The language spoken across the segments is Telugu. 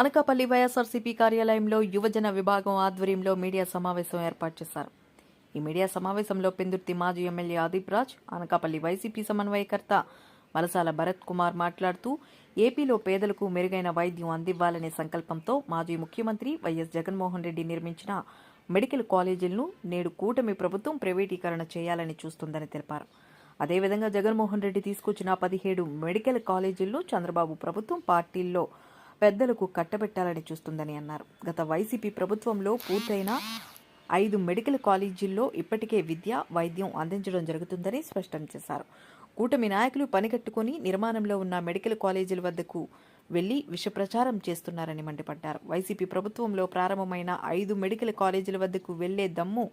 అనకాపల్లి వైఎస్ఆర్సీపీ కార్యాలయంలో యువజన విభాగం ఆధ్వర్యంలో మీడియా సమావేశం ఏర్పాటు చేశారు. ఈ మీడియా సమావేశంలో పెందుర్తి మాజీ ఎమ్మెల్యే ఆదిప్ రాజ్ అనకాపల్లి వైసీపీ సమన్వయకర్త వలసాల భరత్ కుమార్ మాట్లాడుతూ ఏపీలో పేదలకు మెరుగైన వైద్యం అందివ్వాలనే సంకల్పంతో మాజీ ముఖ్యమంత్రి వైఎస్ జగన్మోహన్ రెడ్డి నిర్మించిన మెడికల్ కాలేజీలను నేడు కూటమి ప్రభుత్వం ప్రైవేటీకరణ చేయాలని చూస్తుందని తెలిపారు. అదేవిధంగా జగన్మోహన్ రెడ్డి తీసుకొచ్చిన పదిహేడు మెడికల్ కాలేజీలను చంద్రబాబు ప్రభుత్వం పార్టీల్లో పెద్దలకు కట్టబెట్టాలని చూస్తుందని అన్నారు. గత వైసీపీ ప్రభుత్వంలో పూర్తయిన ఐదు మెడికల్ కాలేజీల్లో ఇప్పటికే విద్య వైద్యం అందించడం జరుగుతుందని స్పష్టం చేశారు. కూటమి నాయకులు పనికట్టుకుని నిర్మాణంలో ఉన్న మెడికల్ కాలేజీల వద్దకు వెళ్ళి విష ప్రచారం చేస్తున్నారని మండిపడ్డారు. వైసీపీ ప్రభుత్వంలో ప్రారంభమైన ఐదు మెడికల్ కాలేజీల వద్దకు వెళ్ళే దమ్ము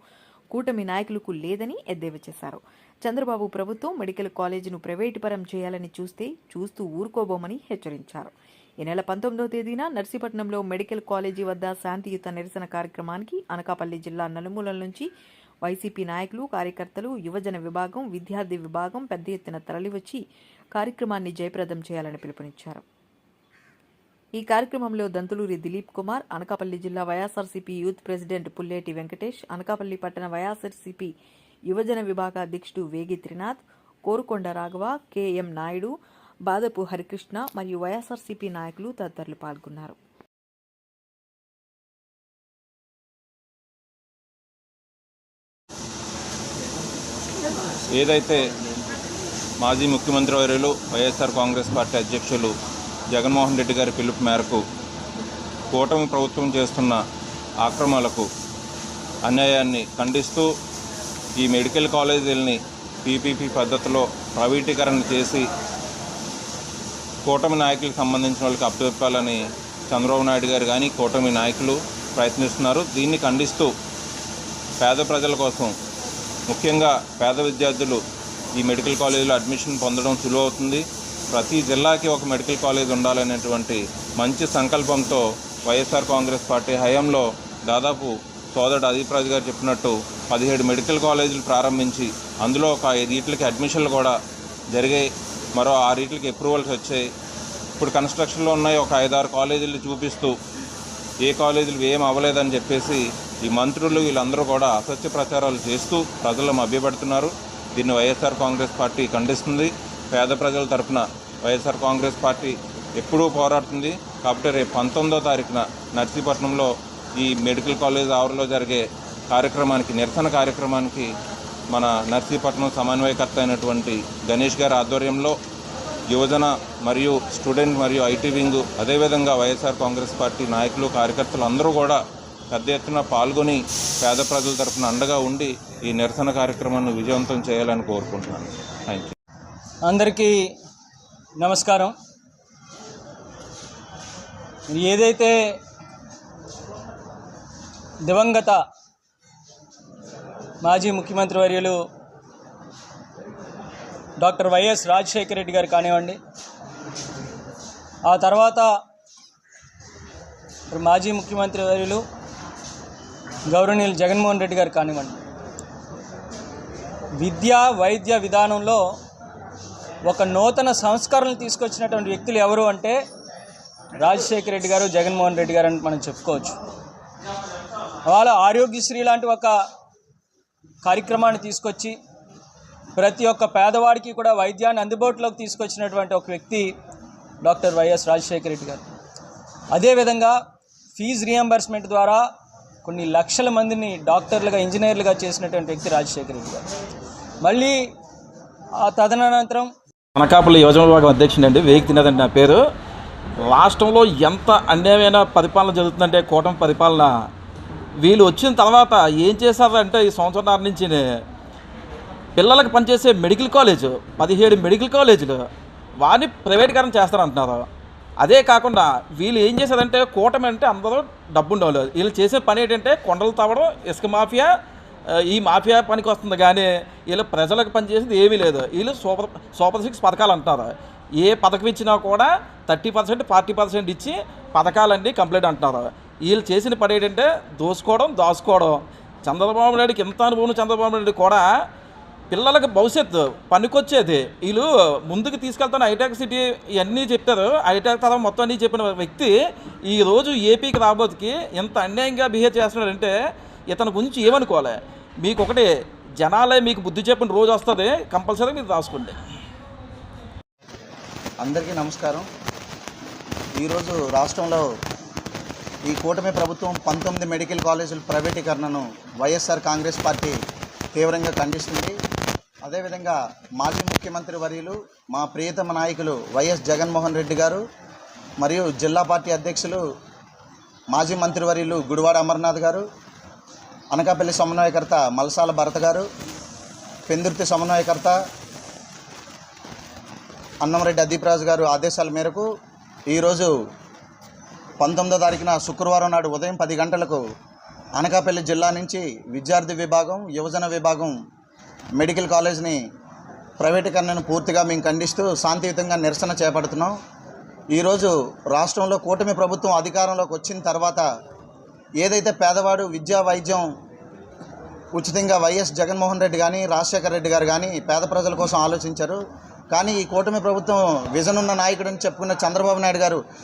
కూటమి నాయకులకు లేదని ఎద్దేవా చేశారు. చంద్రబాబు ప్రభుత్వం మెడికల్ కాలేజీను ప్రైవేటుపరం చేయాలని చూస్తే చూస్తూ ఊరుకోబోమని హెచ్చరించారు. ఈ నెల పంతొమ్మిదవ తేదీన నర్సీపట్నంలో మెడికల్ కాలేజీ వద్ద శాంతియుత నిరసన కార్యక్రమానికి అనకాపల్లి జిల్లా నలుమూలల నుంచి వైసీపీ నాయకులు కార్యకర్తలు యువజన విభాగం విద్యార్థి విభాగం పెద్ద ఎత్తున తరలివచ్చి కార్యక్రమాన్ని జయప్రదం చేయాలని పిలుపునిచ్చారు. ఈ కార్యక్రమంలో దంతులూరి దిలీప్ కుమార్ అనకాపల్లి జిల్లా YSRCP youth president Pulleti Venkatesh Anakapalli పట్టణ వైఎస్ఆర్సీపీ యువజన విభాగ అధ్యక్షుడు వేగి త్రినాథ్ కోరుకొండ రాఘవ కెఎం నాయుడు బాదపు హరికృష్ణ మరియు వైఎస్ఆర్సీపీ నాయకులు తదితరులు పాల్గొన్నారు. ఏదైతే మాజీ ముఖ్యమంత్రి వర్యులు వైఎస్ఆర్ కాంగ్రెస్ పార్టీ అధ్యక్షులు జగన్మోహన్ రెడ్డి గారి పిలుపు మేరకు కూటమి ప్రభుత్వం చేస్తున్న ఆక్రమణలకు అన్యాయాన్ని ఖండిస్తూ ఈ మెడికల్ కాలేజీలని పీపీపీ పద్ధతిలో ప్రైవేటీకరణ చేసి కూటమి నాయకులకు సంబంధించిన వాళ్ళకి అప్పచెప్పాలని చంద్రబాబు నాయుడు గారు కానీ కూటమి నాయకులు ప్రయత్నిస్తున్నారు. దీన్ని ఖండిస్తూ పేద ప్రజల కోసం ముఖ్యంగా పేద విద్యార్థులు ఈ మెడికల్ కాలేజీలో అడ్మిషన్ పొందడం సులువు అవుతుంది ప్రతి జిల్లాకి ఒక మెడికల్ కాలేజ్ ఉండాలనేటువంటి మంచి సంకల్పంతో వైఎస్ఆర్ కాంగ్రెస్ పార్టీ హయాంలో దాదాపు సోదరుడు అదీప్ గారు చెప్పినట్టు పదిహేడు మెడికల్ కాలేజీలు ప్రారంభించి అందులో ఒక ఐదుట్లకి అడ్మిషన్లు కూడా జరిగాయి. మరో ఆరింటికి అప్రూవల్స్ వచ్చాయి. ఇప్పుడు కన్స్ట్రక్షన్లో ఉన్నాయి ఒక ఐదారు కాలేజీలు చూపిస్తూ ఏ కాలేజీలు ఏం అవ్వలేదని చెప్పేసి ఈ మంత్రులు వీళ్ళందరూ కూడా అసత్య ప్రచారాలు చేస్తూ ప్రజలు మభ్యపెడుతున్నారు. దీన్ని వైఎస్ఆర్ కాంగ్రెస్ పార్టీ ఖండిస్తుంది. పేద ప్రజల తరఫున వైఎస్ఆర్ కాంగ్రెస్ పార్టీ ఎప్పుడూ పోరాడుతుంది. కాబట్టి రేపు పంతొమ్మిదో తారీఖున నర్సీపట్నంలో ఈ మెడికల్ కాలేజ్ ఆవరణలో జరిగే కార్యక్రమానికి నిరసన కార్యక్రమానికి మన నర్సీపట్నం సమన్వయకర్త అయినటువంటి గణేష్ గారి ఆధ్వర్యంలో యువజన మరియు స్టూడెంట్ మరియు ఐటీ వింగ్ అదేవిధంగా వైఎస్ఆర్ కాంగ్రెస్ పార్టీ నాయకులు కార్యకర్తలు అందరూ కూడా పెద్ద ఎత్తున పాల్గొని పేద ప్రజల తరఫున అండగా ఉండి ఈ నిరసన కార్యక్రమాన్ని విజయవంతం చేయాలని కోరుకుంటున్నాను. థ్యాంక్ యూ అందరికీ నమస్కారం. ఏదైతే దివంగత మాజీ ముఖ్యమంత్రి వర్యులు డాక్టర్ వైఎస్ రాజశేఖర రెడ్డి గారు కానివ్వండి. ఆ తర్వాత ఇప్పుడు మాజీ ముఖ్యమంత్రి వర్యులు గౌరవనీయులు జగన్మోహన్ రెడ్డి గారు కానివ్వండి. విద్యా వైద్య విధానంలో ఒక నూతన సంస్కరణలు తీసుకొచ్చినటువంటి వ్యక్తులు ఎవరు అంటే రాజశేఖర రెడ్డి గారు జగన్మోహన్ రెడ్డి గారు అని మనం చెప్పుకోవచ్చు. వాళ్ళ ఆరోగ్యశ్రీ లాంటి ఒక కార్యక్రమాన్ని తీసుకొచ్చి ప్రతి ఒక్క పేదవాడికి కూడా వైద్యాన్ని అందుబాటులోకి తీసుకొచ్చినటువంటి ఒక వ్యక్తి డాక్టర్ వైఎస్ రాజశేఖర రెడ్డి గారు. అదేవిధంగా ఫీజు రియంబర్స్మెంట్ ద్వారా కొన్ని లక్షల మందిని డాక్టర్లుగా ఇంజనీర్లుగా చేసినటువంటి వ్యక్తి రాజశేఖర రెడ్డి గారు. మళ్ళీ ఆ తదనంతరం అనకాపల్లి యోజన విభాగం అధ్యక్షుడు అండి వేగి తినదండి నా పేరు. రాష్ట్రంలో ఎంత అన్యాయమైన పరిపాలన జరుగుతుందంటే కూటమి పరిపాలన. వీళ్ళు వచ్చిన తర్వాత ఏం చేశారంటే ఈ సంవత్సరం నుంచి పిల్లలకు పనిచేసే మెడికల్ కాలేజ్ పదిహేడు మెడికల్ కాలేజీలు వారిని ప్రైవేటీకరణ చేస్తారంటున్నారు. అదే కాకుండా వీళ్ళు ఏం చేశారంటే కూటమి అంటే అందరూ డబ్బు ఉండేవాళ్ళు వీళ్ళు చేసే పని ఏంటంటే కొండలు తవ్వడం ఇసుక మాఫియా ఈ మాఫియా పనికి వస్తుంది కానీ వీళ్ళు ప్రజలకు పనిచేసేది ఏమీ లేదు. వీళ్ళు సూపర్ సూపర్ సిక్స్ పథకాలు అంటారు ఏ పథకం ఇచ్చినా కూడా థర్టీ పర్సెంట్ ఫార్టీ పర్సెంట్ ఇచ్చి పథకాలన్నీ కంప్లీట్ అంటున్నారు. వీళ్ళు చేసిన పని ఏంటంటే దోసుకోవడం దాచుకోవడం. చంద్రబాబు నాయుడుకి ఎంత అనుభవం చంద్రబాబు నాయుడు కూడా పిల్లలకి భవిష్యత్తు పనికొచ్చేది. వీళ్ళు ముందుకు తీసుకెళ్తాను హైటెక్ సిటీ ఇవన్నీ చెప్పారు. హైటెక్ తరం మొత్తం అన్నీ చెప్పిన వ్యక్తి ఈరోజు ఏపీకి రాబోతుకి ఎంత అన్యాయంగా బిహేవ్ చేస్తున్నాడంటే ఇతని గురించి ఏమనుకోవాలి? మీకు ఒకటి జనాలే మీకు బుద్ధి చెప్పిన రోజు వస్తుంది కంపల్సరీ మీరు రాసుకోండి. అందరికీ నమస్కారం. ఈరోజు రాష్ట్రంలో ఈ కూటమి ప్రభుత్వం పంతొమ్మిది మెడికల్ కాలేజీల ప్రైవేటీకరణను వైఎస్ఆర్ కాంగ్రెస్ పార్టీ తీవ్రంగా ఖండిస్తుంది. అదేవిధంగా మాజీ ముఖ్యమంత్రి వర్యులు మా ప్రియతమ నాయకులు వైఎస్ జగన్మోహన్ రెడ్డి గారు మరియు జిల్లా పార్టీ అధ్యక్షులు మాజీ మంత్రివర్యులు గుడివాడ అమర్నాథ్ గారు అనకాపల్లి సమన్వయకర్త మలసాల భరత్ గారు పెందుర్తి సమన్వయకర్త అన్నంరెడ్డి అదీప్రాజు గారు ఆదేశాల మేరకు ఈరోజు పంతొమ్మిదో తారీఖున శుక్రవారం నాడు ఉదయం పది గంటలకు అనకాపల్లి జిల్లా నుంచి విద్యార్థి విభాగం యువజన విభాగం మెడికల్ కాలేజ్ని ప్రైవేటీకరణను పూర్తిగా మేము ఖండిస్తూ శాంతియుతంగా నిరసన చేపడుతున్నాం. ఈరోజు రాష్ట్రంలో కూటమి ప్రభుత్వం అధికారంలోకి వచ్చిన తర్వాత ఏదైతే పేదవాడు విద్యా వైద్యం ఉచితంగా వైఎస్ జగన్మోహన్ రెడ్డి కానీ రాజశేఖర రెడ్డి గారు కానీ పేద ప్రజల కోసం ఆలోచించారు. కానీ ఈ కూటమి ప్రభుత్వం విజన్ ఉన్న నాయకుడిని చెప్పుకున్న చంద్రబాబు నాయుడు గారు